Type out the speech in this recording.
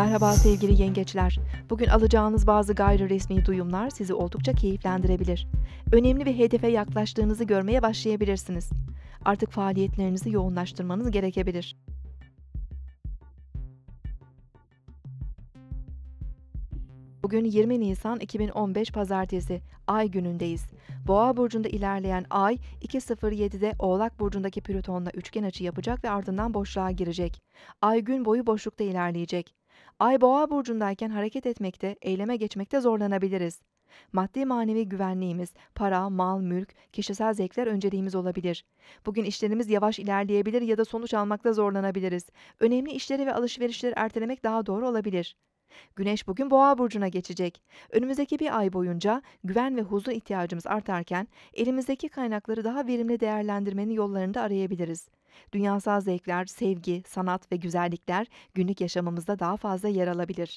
Merhaba sevgili yengeçler. Bugün alacağınız bazı gayri resmi duyumlar sizi oldukça keyiflendirebilir. Önemli bir hedefe yaklaştığınızı görmeye başlayabilirsiniz. Artık faaliyetlerinizi yoğunlaştırmanız gerekebilir. Bugün 20 Nisan 2015 Pazartesi, Ay günündeyiz. Boğa burcunda ilerleyen Ay 2.07'de Oğlak burcundaki Plüton'la üçgen açı yapacak ve ardından boşluğa girecek. Ay gün boyu boşlukta ilerleyecek. Ay Boğa burcundayken hareket etmekte, eyleme geçmekte zorlanabiliriz. Maddi manevi güvenliğimiz, para, mal, mülk, kişisel zevkler önceliğimiz olabilir. Bugün işlerimiz yavaş ilerleyebilir ya da sonuç almakta zorlanabiliriz. Önemli işleri ve alışverişleri ertelemek daha doğru olabilir. Güneş bugün Boğa burcuna geçecek. Önümüzdeki bir ay boyunca güven ve huzur ihtiyacımız artarken elimizdeki kaynakları daha verimli değerlendirmenin yollarını da arayabiliriz. Dünyasal zevkler, sevgi, sanat ve güzellikler günlük yaşamımızda daha fazla yer alabilir.